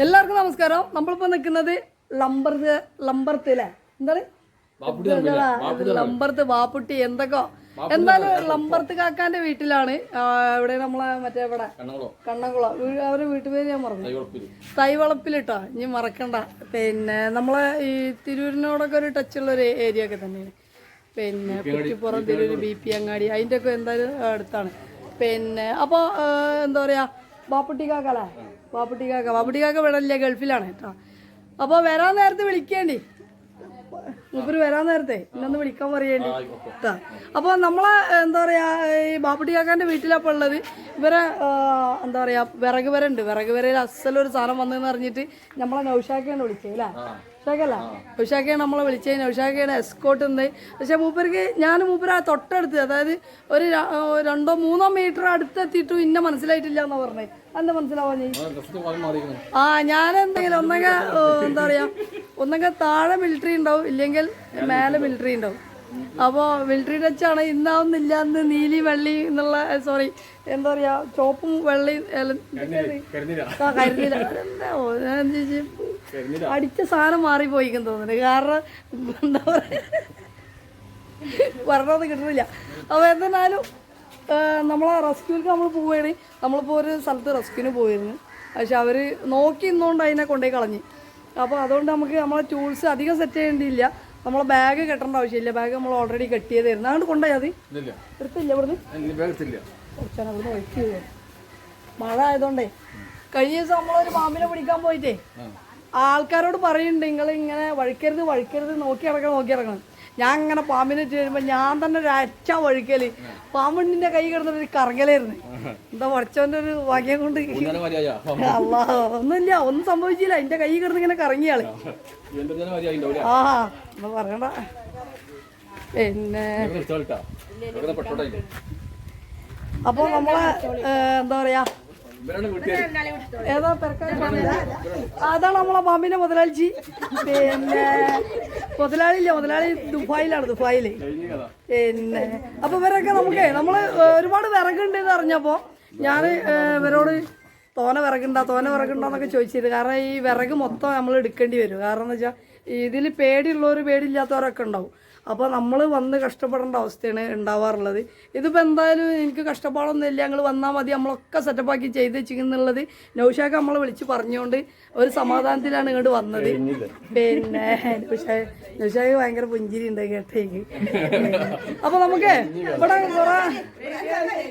എല്ലാവർക്കും നമസ്കാരം. നമ്മളിപ്പോ നിൽക്കുന്നത് ലംബർത്ത് ലംബർത്തിലെ. എന്താണ്? ലംബർത്ത് വാപ്പുട്ടി എന്തൊക്കെ. എന്തായാലും ലംബർത്ത് കാക്കാന്റെ വീട്ടിലാണ്. ഇവിടെ നമ്മളെ മറ്റേ ഇവിടെ കണ്ണകുളം. കണ്ണംകുളം. വീ- അവരെ വീട്ടുപേര് ഞാൻ മറന്നു. തൈവളപ്പിലിട്ടോ ഇനി മറക്കണ്ട. പിന്നെ നമ്മളെ ഈ തിരൂരിനോടൊക്കെ ഒരു ടച്ച് ഉള്ള ഒരു ഏരിയ ഒക്കെ തന്നെയാണ്. പിന്നെ കുറ്റിപ്പുറം തിരൂര് ബി പി അങ്ങാടി. അതിന്റെ ഒക്കെ എന്തായാലും അടുത്താണ്. പിന്നെ അപ്പോൾ എന്താ പറയുക ബാപ്പുട്ടി കാക്കല്ലേ? ബാപ്പുട്ടി കാക്ക വാപ്പുട്ടി കാക്ക ഇവിടെ ഇല്ല ഗൾഫിലാണ് കേട്ടോ അപ്പോൾ വരാൻ നേരത്തെ വിളിക്കേണ്ടി. മൂപ്പര് വരാൻ നേരത്തെ ഇന്നൊന്ന് വിളിക്കാൻ പറയേണ്ടി. അപ്പൊ അപ്പോൾ നമ്മളെ എന്താ പറയാ ഈ ബാപ്പുട്ടി കാക്കാന്റെ വീട്ടിലപ്പോൾ ഉള്ളത്. ഇവരെ എന്താ പറയാ വിറക് വര ഉണ്ട് വിറക് വരയിൽ അസലൊരു സാധനം വന്നെന്ന് അറിഞ്ഞിട്ട് നമ്മളെ നൗഷാക്കയാണ് വിളിച്ചത് അല്ലേ? നൗഷാക്കല്ല നൗഷാക്കയാണ് നമ്മളെ വിളിച്ചത്. നൗഷാക്കയുടെ എസ്കോട്ട് ഉണ്ട്. പക്ഷെ മൂപ്പർക്ക് ഞാൻ മൂപ്പര് ആ തൊട്ടടുത്ത് അതായത് ഒരു രണ്ടോ മൂന്നോ മീറ്റർ അടുത്തെത്തിയിട്ടും ഇന്ന മനസ്സിലായിട്ടില്ല എന്നാ പറഞ്ഞത് എന്താ മനസ്സിലാവാ നീ? ഡ്രസ്സിന് പാലം മാറിയിരിക്കുന്നു ആ ഞാൻ എന്തെങ്കിലും ഒന്നൊക്കെ എന്താ പറയാ ഒന്നൊക്കെ താഴെ മിലിറ്ററി ഉണ്ടാവും. ഇല്ലെങ്കിൽ മേലെ മിലിറ്ററി ഉണ്ടാവും. അപ്പോൾ മിലിറ്ററി ടച്ചാണ് ഇന്നാവുന്നില്ല എന്ന് നീലി വെള്ളി എന്നുള്ള സോറി എന്താ പറയാ ചോപ്പും വെള്ളയും ആ കരുതില്ല അടിച്ച സാധനം മാറിപ്പോയിക്കും തോന്നുന്നു. കാരണം എന്താ പറയാ? പറഞ്ഞത് കിട്ടുന്നില്ല അപ്പോൾ എന്തായാലും നമ്മളെ റെസ്ക്യൂക്ക് നമ്മൾ പോവുകയാണ്. നമ്മളിപ്പോൾ ഒരു സ്ഥലത്ത് റെസ്ക്യൂവിന് പോയിരുന്നു. പക്ഷെ അവർ നോക്കി നിന്നുകൊണ്ട് അതിനെ കൊണ്ടുപോയി കളഞ്ഞു. അപ്പോൾ അതുകൊണ്ട് നമുക്ക് നമ്മളെ ടൂൾസ് അധികം സെറ്റ് ചെയ്യേണ്ടിയില്ല. നമ്മളെ ബാഗ് കെട്ടേണ്ട ആവശ്യമില്ല. ബാഗ് നമ്മൾ ഓൾറെഡി കെട്ടിയതായിരുന്നു. അതുകൊണ്ട് കൊണ്ടുപോയി അത് ഇല്ലില്ല. എടുത്തില്ല ഇവിടുന്ന്. മഴ ആയതുകൊണ്ടേ. കഴിഞ്ഞ ദിവസം നമ്മളൊരു പാമ്പിനെ പിടിക്കാൻ പോയിട്ടേ. ആൾക്കാരോട് പറയുന്നുണ്ട് നിങ്ങൾ ഇങ്ങനെ വഴിക്കരുത് വഴിക്കരുത് നോക്കി ഇറക്കണം നോക്കി ഇറക്കണം ഞാൻ ഇങ്ങനെ പാമ്പിനെ ചെയ്യുമ്പോൾ ഞാൻ തന്നെ ഒരു അച്ച വഴിക്കൽ. പാമ്പിന്റെ കൈ കിടന്നിട്ട് ഒരു കറങ്ങലായിരുന്നു. എന്താ പഠിച്ചവന്റെ ഒരു ഭാഗ്യം കൊണ്ട് അല്ലാ ഒന്നുമില്ല ഒന്നും സംഭവിച്ചില്ല. എന്റെ കൈ കിടന്ന് ഇങ്ങനെ കറങ്ങിയാൾ ആ എന്താ പറയണ്ട. പിന്നെ അപ്പൊ അപ്പോൾ നമ്മളെ എന്താ പറയാ ഏതാ? അതാണ് നമ്മളെ മാമിന്റെ മുതലാളിച്ചി പിന്നെ മുതലാളിയില്ല മുതലാളി ദുബായിലാണ് ദുബായിൽ. പിന്നെ അപ്പൊ ഇവരൊക്കെ നമുക്ക് നമ്മൾ ഒരുപാട് വിറകുണ്ട് എന്ന് അറിഞ്ഞപ്പോ ഞാൻ ഇവരോട് തോന വിറകുണ്ടാ തോന വിറകുണ്ടാന്നൊക്കെ ചോദിച്ചിരുന്നു. കാരണം ഈ വിറക് മൊത്തം നമ്മൾ എടുക്കേണ്ടി വരും. കാരണം എന്ന് വെച്ചാൽ ഇതിൽ പേടിയുള്ളവർ പേടിയില്ലാത്തവരൊക്കെ ഉണ്ടാവും. അപ്പോൾ നമ്മൾ വന്ന് കഷ്ടപ്പെടേണ്ട അവസ്ഥയാണ് ഉണ്ടാവാറുള്ളത്. ഇതിപ്പോൾ എന്തായാലും എനിക്ക് കഷ്ടപ്പാടൊന്നും ഇല്ല. ഞങ്ങൾ വന്നാൽ മതി. നമ്മളൊക്കെ സെറ്റപ്പാക്കി ചെയ്ത് വെച്ചിരിക്കുന്നുള്ളത് നൗഷാക്ക് നമ്മളെ വിളിച്ച് പറഞ്ഞുകൊണ്ട് ഒരു സമാധാനത്തിലാണ് ഇങ്ങോട്ട് വന്നത്. പിന്നെ നൗഷാ നൗഷാക്ക് ഭയങ്കര പുഞ്ചിരി ഉണ്ട് കേട്ടേക്ക് അപ്പോൾ നമുക്ക് ഇവിടെ കുറെ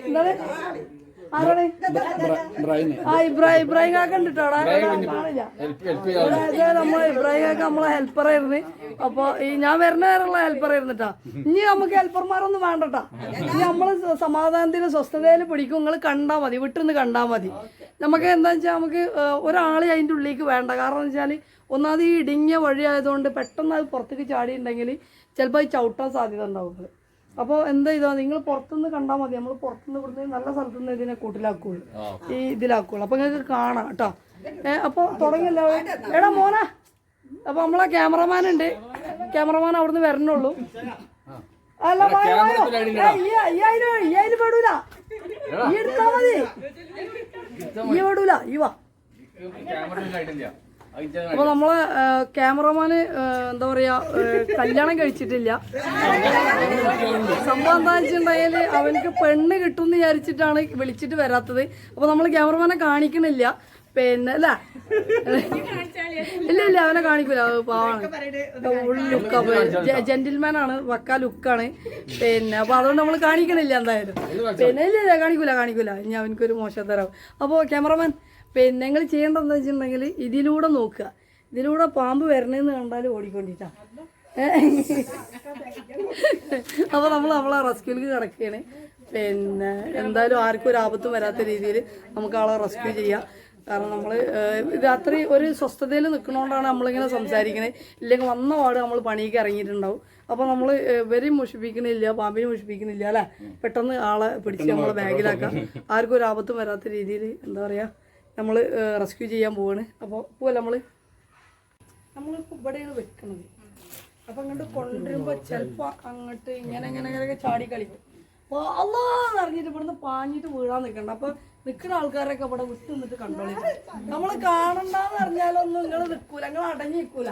എന്താണ്? ആ ഇബ്രാഹിം ഇബ്രാഹിം കാക്ക ഉണ്ട് കേട്ടോ നമ്മളെ ഇബ്രാഹിം കാക്ക നമ്മളെ ഹെൽപ്പറായിരുന്നു അപ്പൊ ഈ ഞാൻ വരുന്ന നേരമുള്ള ഹെൽപ്പറായിരുന്നു ആയിരുന്നിട്ടാ ഇനി നമുക്ക് ഹെൽപ്പർമാരൊന്നും വേണ്ടട്ടാ. ഇനി നമ്മൾ സമാധാനത്തിന് സ്വസ്ഥതയിൽ പിടിക്കും. നിങ്ങൾ കണ്ടാ മതി. വിട്ടിന്ന് കണ്ടാ മതി. നമുക്ക് എന്താ വെച്ചാൽ നമുക്ക് ഒരാളെ അതിന്റെ ഉള്ളിലേക്ക് വേണ്ട. കാരണം എന്ന് വെച്ചാൽ ഒന്നാമത് ഈ ഇടുങ്ങിയ വഴി ആയതുകൊണ്ട് പെട്ടെന്ന് അത് പുറത്തേക്ക് ചാടിയിട്ടുണ്ടെങ്കിൽ ചിലപ്പോൾ അത് ചവിട്ടാൻ സാധ്യത ഉണ്ടാവും. അപ്പോൾ എന്താ ഇതാ നിങ്ങൾ പുറത്തുനിന്ന് കണ്ടാൽ മതി. നമ്മൾ പുറത്തുനിന്ന് ഇവിടുന്ന് നല്ല സ്ഥലത്തുനിന്ന് ഇതിനെ കൂട്ടിലാക്കുള്ളൂ. ഈ ഇതിലാക്കുള്ളൂ. അപ്പോൾ നിങ്ങൾക്ക് കാണാം കേട്ടോ. അപ്പോൾ തുടങ്ങിയല്ലോ. എടാ മോനാ. അപ്പോൾ നമ്മളെ ക്യാമറമാൻ ഉണ്ട്. ക്യാമറമാൻ അവിടുന്ന് വരണുള്ളൂ. അല്ല അയ്യായിരം അയ്യായിരം പെടൂല ഈ എടുത്താ മതി. ഈ പെടൂല ഈ വാ. അപ്പൊ നമ്മളെ ക്യാമറമാന് എന്താ പറയാ കല്യാണം കഴിച്ചിട്ടില്ല. സംഭവം എന്താ വെച്ചിട്ടുണ്ടായാൽ അവനക്ക് പെണ്ണ് കിട്ടും എന്ന് വിചാരിച്ചിട്ടാണ് വിളിച്ചിട്ട് വരാത്തത്. അപ്പൊ നമ്മൾ ക്യാമറമാനെ കാണിക്കണില്ല. പിന്നെ അല്ല. ഇല്ല ഇല്ല അവനെ കാണിക്കൂല. പാവാണ്. ജെന്റിൽമാൻ ആണ് വക്ക ലുക്കാണ്. പിന്നെ അപ്പൊ അതുകൊണ്ട് നമ്മൾ കാണിക്കണില്ല എന്തായാലും. പിന്നെ ഇല്ല ഇല്ല കാണിക്കൂല കാണിക്കൂല. ഇനി അവനക്കൊരു മോശം തരാം. അപ്പോൾ ക്യാമറമാൻ പിന്നെ നിങ്ങൾ ചെയ്യേണ്ടത് എന്താ വെച്ചിട്ടുണ്ടെങ്കിൽ ഇതിലൂടെ നോക്കുക. ഇതിലൂടെ പാമ്പ് വരണേന്ന് കണ്ടാൽ ഓടിക്കൊണ്ടിട്ടാ. അപ്പോൾ നമ്മൾ നമ്മളെ റെസ്ക്യൂലേക്ക് കിടക്കുകയാണ്. പിന്നെ എന്തായാലും ആർക്കും ഒരു ആപത്തും വരാത്ത രീതിയിൽ നമുക്ക് ആളെ റെസ്ക്യൂ ചെയ്യാം. കാരണം നമ്മൾ ഇത് അത്രയും ഒരു സ്വസ്ഥതയിൽ നിൽക്കണോണ്ടാണ് നമ്മളിങ്ങനെ സംസാരിക്കുന്നത് ഇല്ലെങ്കിൽ വന്ന പാട് നമ്മൾ പണിക്ക് ഇറങ്ങിയിട്ടുണ്ടാവും. അപ്പോൾ നമ്മൾ ഇവരെയും മുഷിപ്പിക്കണില്ല പാമ്പിനെ മോഷിപ്പിക്കുന്നില്ല അല്ലേ? പെട്ടെന്ന് ആളെ പിടിച്ച് നമ്മളെ ബാഗിലാക്കാം. ആർക്കും ഒരു ആപത്തും വരാത്ത രീതിയിൽ എന്താ പറയുക നമ്മൾ റെസ്ക്യൂ ചെയ്യാൻ പോവാണ്. അപ്പോൾ പോവല്ല നമ്മൾ നമ്മളിപ്പോൾ ഇവിടെയാണ് വെക്കുന്നത് അപ്പം അങ്ങോട്ട് കൊണ്ടുവരുമ്പോൾ ചിലപ്പോൾ അങ്ങോട്ട് ഇങ്ങനെ ഇങ്ങനെ ഇങ്ങനെയൊക്കെ ചാടി കളിക്കും. അപ്പോൾ അല്ലാന്ന് അറിഞ്ഞിട്ട് ഇവിടുന്ന് പാഞ്ഞിട്ട് വീഴാൻ നിൽക്കണ്ട അപ്പോൾ നിൽക്കുന്ന ആൾക്കാരൊക്കെ ഇവിടെ വിട്ട് നിന്നിട്ട് കണ്ടോളി. നമ്മൾ കാണണ്ടെന്ന് അറിഞ്ഞാലൊന്നും നിങ്ങൾ നിൽക്കൂല നിങ്ങൾ അടങ്ങി നിൽക്കൂല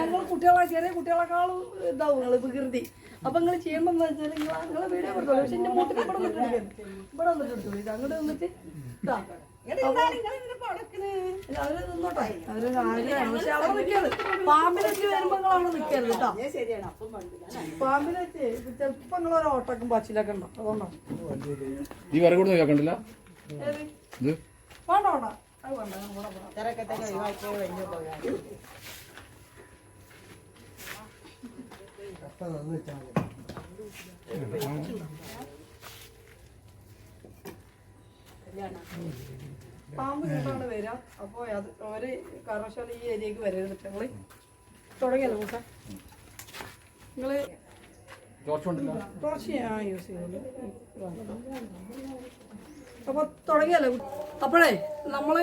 ഞങ്ങൾ കുട്ടികളെ ചെറിയ കുട്ടികളെക്കാളും ഇതാവും നിങ്ങൾ വികൃതി അപ്പം നിങ്ങൾ ചെയ്യണമെന്ന് വെച്ചാൽ നിങ്ങൾ നിങ്ങളെ വീഡിയോ കൊടുത്തോളൂ പക്ഷെ മൂട്ടിൽ ഇവിടെ നിന്നിട്ട് ഇവിടെ വന്നിട്ട് എടുത്തോളൂ. ഇത് അങ്ങോട്ട് നിന്നിട്ട് ഇതാ അവർ നിന്നോട്ടെ. അവർ ആഗ്രഹമാണ് പക്ഷെ അവിടെ നിൽക്കരുത്. പാമ്പിനെത്തി വരുമ്പോ നിങ്ങൾ അവിടെ നിൽക്കരുത് കേട്ടോ. പാമ്പിനെ വെച്ച് ചിലപ്പോ നിങ്ങൾ ഒരു ഓട്ടക്കും പച്ചിലൊക്കെ ഉണ്ടോ? അതുകൊണ്ടോ ഈ വര കൂടെ കേൾക്കണ്ടില്ല ഏത്? ഇത്? വേണ്ട വേണ്ട. അത് വേണ്ട ഞാൻ ഇവിടെ പോകാം. പാമ്പ് കൂട്ടാണ് വരിക അപ്പൊ അത് ഒരു കാരണവശാലും ഈ ഏരിയക്ക് വരരുത് നിങ്ങൾ. തുടങ്ങിയല്ലോ മൂസ. നിങ്ങൾ ടോർച്ച് ഞാൻ യൂസ് ചെയ്യുള്ളൂ അപ്പൊ തുടങ്ങിയല്ലോ. അപ്പോഴേ നമ്മൾ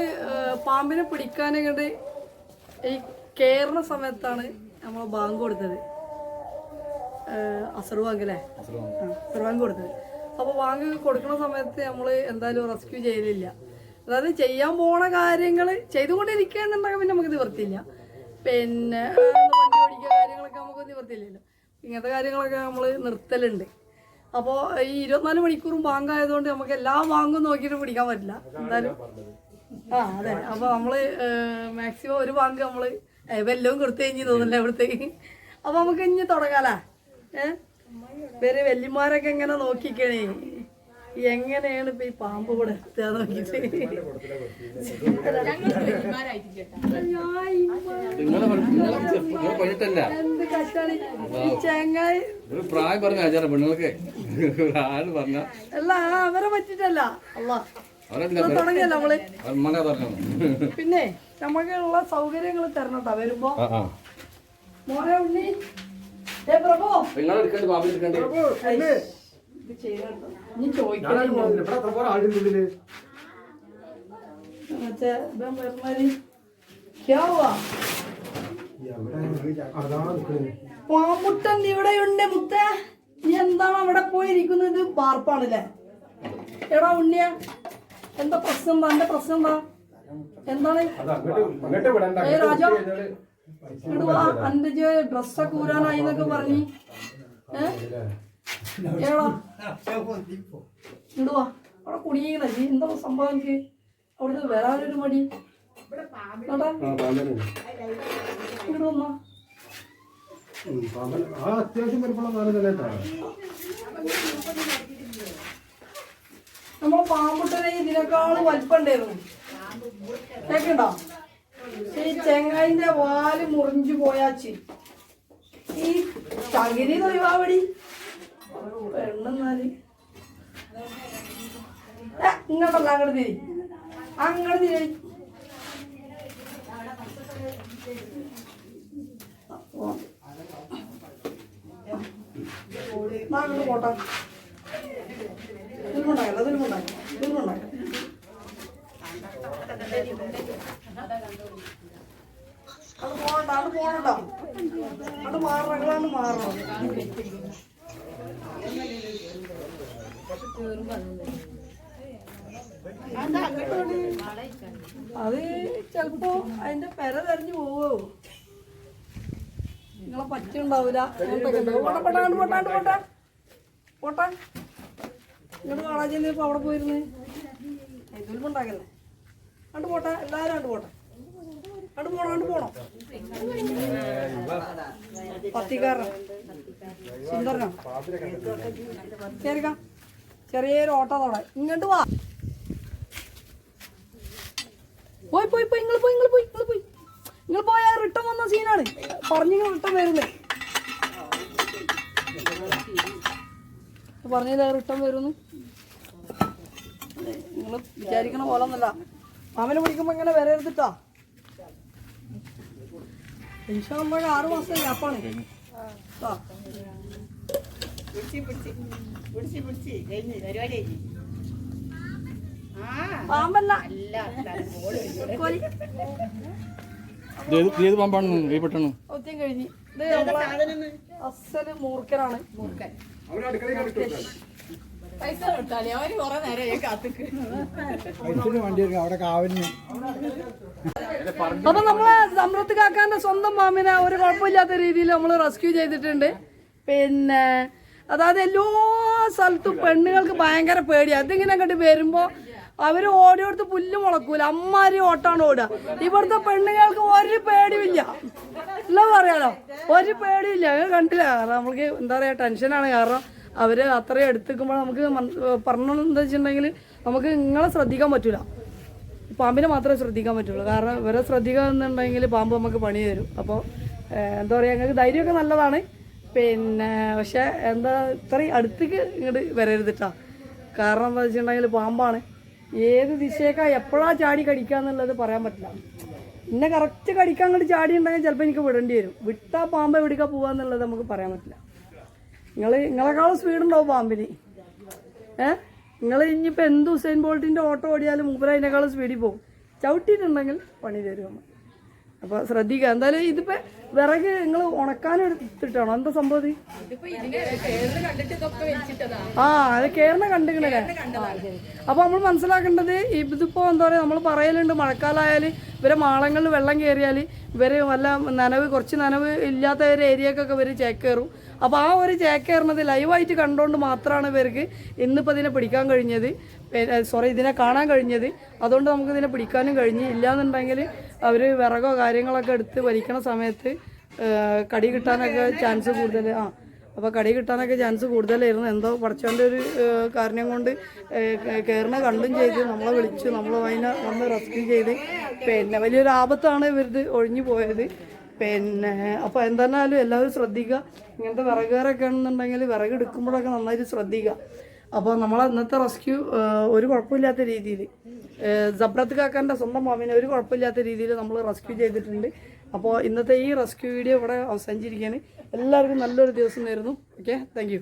പാമ്പിനെ പിടിക്കാനെ കണ്ട് ഈ കേറുന്ന സമയത്താണ് നമ്മൾ ബാങ്ക് കൊടുത്തത്. അസർവാങ്ക് അസർ അല്ലേ? അസർവാങ്ക് കൊടുത്തത്. അപ്പൊ വാങ്ങി കൊടുക്കുന്ന സമയത്ത് നമ്മൾ എന്തായാലും റെസ്ക്യൂ ചെയ്തില്ല അതായത് ചെയ്യാൻ പോണ കാര്യങ്ങൾ ചെയ്തുകൊണ്ടിരിക്കുകയാണെന്നുണ്ടെങ്കിൽ പിന്നെ നമുക്ക് നിവർത്തിയില്ല. പിന്നെ വണ്ടി ഓടിക്കുക കാര്യങ്ങളൊക്കെ നമുക്ക് നിവർത്തിയില്ലല്ലോ. ഇങ്ങനത്തെ കാര്യങ്ങളൊക്കെ നമ്മൾ നിർത്തലുണ്ട്. അപ്പോൾ ഈ ഇരുപത്തിനാല് മണിക്കൂറും ബാങ്കായതുകൊണ്ട് നമുക്ക് എല്ലാ ബാങ്കും നോക്കിയിട്ട് പിടിക്കാൻ പറ്റില്ല. എന്തായാലും ആ അതെ. അപ്പോൾ നമ്മൾ മാക്സിമം ഒരു ബാങ്ക് നമ്മൾ എല്ലാം കൊടുത്തു കഴിഞ്ഞ് തോന്നില്ല ഇവിടത്തേക്ക് അപ്പോൾ നമുക്ക് ഇനി തുടങ്ങാലേ? ഏ? പേര് വല്യമാരൊക്കെ എങ്ങനെ നോക്കിക്കണേ? എങ്ങനെയാണ് ഇപ്പൊ ഈ പാമ്പ് കൂടെ എത്തുക നോക്കിട്ട് എന്ത് കഷ്ടാണ് ഈ ചെങ്ങായി പ്രായം പറഞ്ഞ ആചാരം പെണ്ണുങ്ങൾക്ക്. ആര് പറഞ്ഞ? അല്ല അവരെ പറ്റിട്ടല്ല. അല്ല അവരല്ല തുടങ്ങിയല്ല നമ്മൾ. പറഞ്ഞു? പിന്നെ നമുക്കുള്ള സൗകര്യങ്ങൾ തരണട്ടോ. വരുമ്പോ. ആ ആ. മോനെ ഉണ്ണി. ഏ ഇവിടെ ഉണ്ട്? പാമ്പുട്ടൻ മുത്ത. നീ എന്താണ് അവിടെ പോയിരിക്കുന്നത്? പാർപ്പാണല്ലേ എടാ ഉണ്ണിയ. എന്താ പ്രശ്നം? എന്താ? എന്റെ പ്രശ്നം? എന്താ? എന്താണ്? രാജ. ഇങ്ങട് വാ അന്റെ ഡ്രസ്സൊക്കെ ഊരാനായി എന്നൊക്കെ പറഞ്ഞ്. ഏ? ഏടാ ഇങ്ങട് വാ അവിടെ കുടുങ്ങിക്കണ നീ എന്താ സംഭവം എനിക്ക്? അവിടുന്ന് വരാനൊരു മടി. അത്യാവശ്യം നമ്മളെ പാമ്പുട്ടനെ ഇതിനേക്കാളും വലിപ്പണ്ടായിരുന്നു കേക്കണ്ടോ? ഈ ചെങ്ങായിന്റെ വാൽ മുറിഞ്ഞു പോയാച്ചി ഈ ചകിരി തൊഴിവാവടി പെണ്ണെന്നാൽ. ഇങ്ങോട്ടല്ല അങ്ങോട്ട് തിരി. അങ്ങോട്ട് തിരി. അങ്ങോട്ട് പോട്ടെ. ഇതിലുമുണ്ടാകില്ല തിരുമുണ്ടായി ഇതിലുമുണ്ടാകില്ല അത് പോകണ്ട അത് പോകണ്ട അത് മാറണം അത് ചെലപ്പോ അതിന്റെ പെര തെരഞ്ഞു പോവോ. നിങ്ങളെ പറ്റുണ്ടാവൂല പോട്ടെ പൊട്ടാണ്ട് പോട്ടാണ്ട് പോട്ടെ പോട്ടെ ഇങ്ങോട്ട് കാണാൻ ഇപ്പൊ അവിടെ പോയിരുന്നേ. ഇതിലും ഉണ്ടാക്കല്ലേ പോട്ടെ. എല്ലാരും അങ്ങോട്ട് പോട്ടെ. കണ്ടു പോണോ അങ്ങോട്ട് പോണോ. പത്തിക്കാരൻ. സുന്ദരനോ? കേറിക്കാം ചെറിയൊരു ഓട്ടോ തോടെ ഇങ്ങോട്ട് വാ. പോയി പോയി പോയി. നിങ്ങൾ പോയി നിങ്ങൾ പോയി നിങ്ങൾ പോയി. നിങ്ങൾ പോയാ റിട്ടേൺ വന്ന സീനാണ്. പറഞ്ഞു റിട്ടേൺ വരുന്നേ പറഞ്ഞില്ല റിട്ടേൺ വരുന്നു. നിങ്ങൾ വിചാരിക്കണ പോലെ ഒന്നല്ല മാമനെ ഇങ്ങനെ വരരുതിട്ടാ ഇൻഷാള്ള ആറ് മാസം ഗ്യാപ്പാണ് ആ. പിടിച്ച് പിടിച്ച് പിടിച്ച് പിടിച്ച്. കഴിഞ്ഞ് പരിപാടി കഴിഞ്ഞ്. ആ. പാമ്പല്ല. അല്ല തലമുടി കോലി. ഇത് ഏത് ഏത് പാമ്പാണ്? ഈ പെട്ടെന്ന് ഒത്തിരി കഴിഞ്ഞ്. അസൽ മൂർഖനാണ്. മൂർഖൻ. പൈസ കൊടുത്താലേ? അവർ കുറെ നേരം കാത്തിക്ക്. അവിടെ കാവലിന്. അപ്പൊ നമ്മളെ സമൃദ്ധി കാക്കാന്റെ സ്വന്തം മാമിനെ ഒരു കുഴപ്പമില്ലാത്ത രീതിയിൽ നമ്മൾ റെസ്ക്യൂ ചെയ്തിട്ടുണ്ട്. പിന്നെ അതായത് എല്ലാ സ്ഥലത്തും പെണ്ണുങ്ങൾക്ക് ഭയങ്കര പേടിയാണ് അതിങ്ങനെ അങ്ങോട്ട് വരുമ്പോ അവർ ഓടി കൊടുത്ത് പുല്ല് മുളക്കൂല. അമ്മാരി ഓട്ടാണ് ഓടുക. ഇവിടുത്തെ പെണ്ണുങ്ങൾക്ക് ഒരു പേടിയില്ല എല്ലാം പറയാലോ? ഒരു പേടിയില്ല. കണ്ടില്ല. കാരണം നമ്മൾക്ക് എന്താ പറയാ ടെൻഷനാണ്. കാരണം അവർ അത്രയും എടുത്തിക്കുമ്പോൾ നമുക്ക് പറഞ്ഞു എന്താ വെച്ചിട്ടുണ്ടെങ്കിൽ നമുക്ക് നിങ്ങളെ ശ്രദ്ധിക്കാൻ പറ്റൂല. പാമ്പിനെ മാത്രമേ ശ്രദ്ധിക്കാൻ പറ്റുള്ളൂ. കാരണം ഇവരെ ശ്രദ്ധിക്കുക എന്നുണ്ടെങ്കിൽ പാമ്പ് നമുക്ക് പണി തരും. അപ്പോൾ എന്താ പറയുക ഞങ്ങൾക്ക് ധൈര്യമൊക്കെ നല്ലതാണ്. പിന്നെ പക്ഷേ എന്താ ഇത്രയും അടുത്തേക്ക് ഇങ്ങോട്ട് വരരുതിട്ടാ. കാരണം എന്താ വെച്ചിട്ടുണ്ടെങ്കിൽ പാമ്പാണ്. ഏത് ദിശയേക്കാ എപ്പോഴാ ചാടി കടിക്കുക എന്നുള്ളത് പറയാൻ പറ്റില്ല. എന്നെ കറക്റ്റ് കടിക്കാൻ അങ്ങോട്ട് ചാടി ഉണ്ടെങ്കിൽ ചിലപ്പോൾ എനിക്ക് വിടേണ്ടി വരും. വിട്ടാ പാമ്പ് എവിടേക്കാ പോകുക എന്നുള്ളത് നമുക്ക് പറയാൻ പറ്റില്ല. നിങ്ങൾ നിങ്ങളെക്കാളും സ്പീഡ് ഉണ്ടാവും പാമ്പിന്. ഏ? നിങ്ങൾ ഇനിയിപ്പോൾ എന്ത് ഹുസൈൻ ബോൾട്ടിന്റെ ഓട്ടോ ഓടിയാലും മൂപ്പര അതിനേക്കാളും സ്പീഡിൽ പോകും ചവിട്ടിയിട്ടുണ്ടെങ്കിൽ പണി തരും അമ്മ. അപ്പോൾ ശ്രദ്ധിക്കുക എന്തായാലും ഇതിപ്പോൾ വിറക് നിങ്ങൾ ഉണക്കാനെടുത്തിട്ടാണോ എന്താ സംഭവം ആ അത് കേരള കണ്ടിക്കണല്ലേ അപ്പോൾ നമ്മൾ മനസ്സിലാക്കേണ്ടത് ഇതിപ്പോ എന്താ പറയാ നമ്മൾ പറയലുണ്ട് മഴക്കാലമായാൽ ഇവരെ മാളങ്ങളിൽ വെള്ളം കയറിയാൽ ഇവർ വല്ല നനവ് കുറച്ച് നനവ് ഇല്ലാത്ത ഒരു ഏരിയക്കൊക്കെ ഇവർ ചേക്കേറും അപ്പോൾ ആ ഒരു ചേക്കേറുന്നത് ലൈവായിട്ട് കണ്ടുകൊണ്ട് മാത്രമാണ് ഇവർക്ക് ഇന്നിപ്പോൾ ഇതിനെ പിടിക്കാൻ കഴിഞ്ഞത്. സോറി ഇതിനെ കാണാൻ കഴിഞ്ഞത്. അതുകൊണ്ട് നമുക്ക് ഇതിനെ പിടിക്കാനും കഴിഞ്ഞു. ഇല്ലാന്നുണ്ടെങ്കിൽ അവർ വിറകോ കാര്യങ്ങളൊക്കെ എടുത്ത് വലിക്കണ സമയത്ത് കടി കിട്ടാനൊക്കെ ചാൻസ് കൂടുതൽ ആ. അപ്പോൾ കടി കിട്ടാനൊക്കെ ചാൻസ് കൂടുതലായിരുന്നു. എന്തോ പഠിച്ചോന്റെ ഒരു കാരണം കൊണ്ട് കയറിനെ കണ്ടും ചെയ്ത് നമ്മളെ വിളിച്ചു നമ്മൾ അതിനെ വന്ന് റെസ്ക്യൂ ചെയ്ത്. പിന്നെ വലിയൊരു ആപത്താണ് ഇവരിത് ഒഴിഞ്ഞു പോയത്. പിന്നെ അപ്പോൾ എന്തായാലും എല്ലാവരും ശ്രദ്ധിക്കുക. ഇങ്ങനത്തെ വിറകുകാരൊക്കെ ആണെന്നുണ്ടെങ്കിൽ വിറക് എടുക്കുമ്പോഴൊക്കെ നന്നായിട്ട് ശ്രദ്ധിക്കുക. അപ്പോൾ നമ്മളെ ഇന്നത്തെ റെസ്ക്യൂ ഒരു കുഴപ്പമില്ലാത്ത രീതിയിൽ ജബ്രത്ത് കാക്കാന്റെ സ്വന്തം മാമിനെ ഒരു കുഴപ്പമില്ലാത്ത രീതിയിൽ നമ്മൾ റെസ്ക്യൂ ചെയ്തിട്ടുണ്ട്. അപ്പോൾ ഇന്നത്തെ ഈ റെസ്ക്യൂ വീഡിയോ ഇവിടെ അവസാനിച്ചിരിക്കുകയാണ്. എല്ലാവർക്കും നല്ലൊരു ദിവസം നേരുന്നു. Okay thank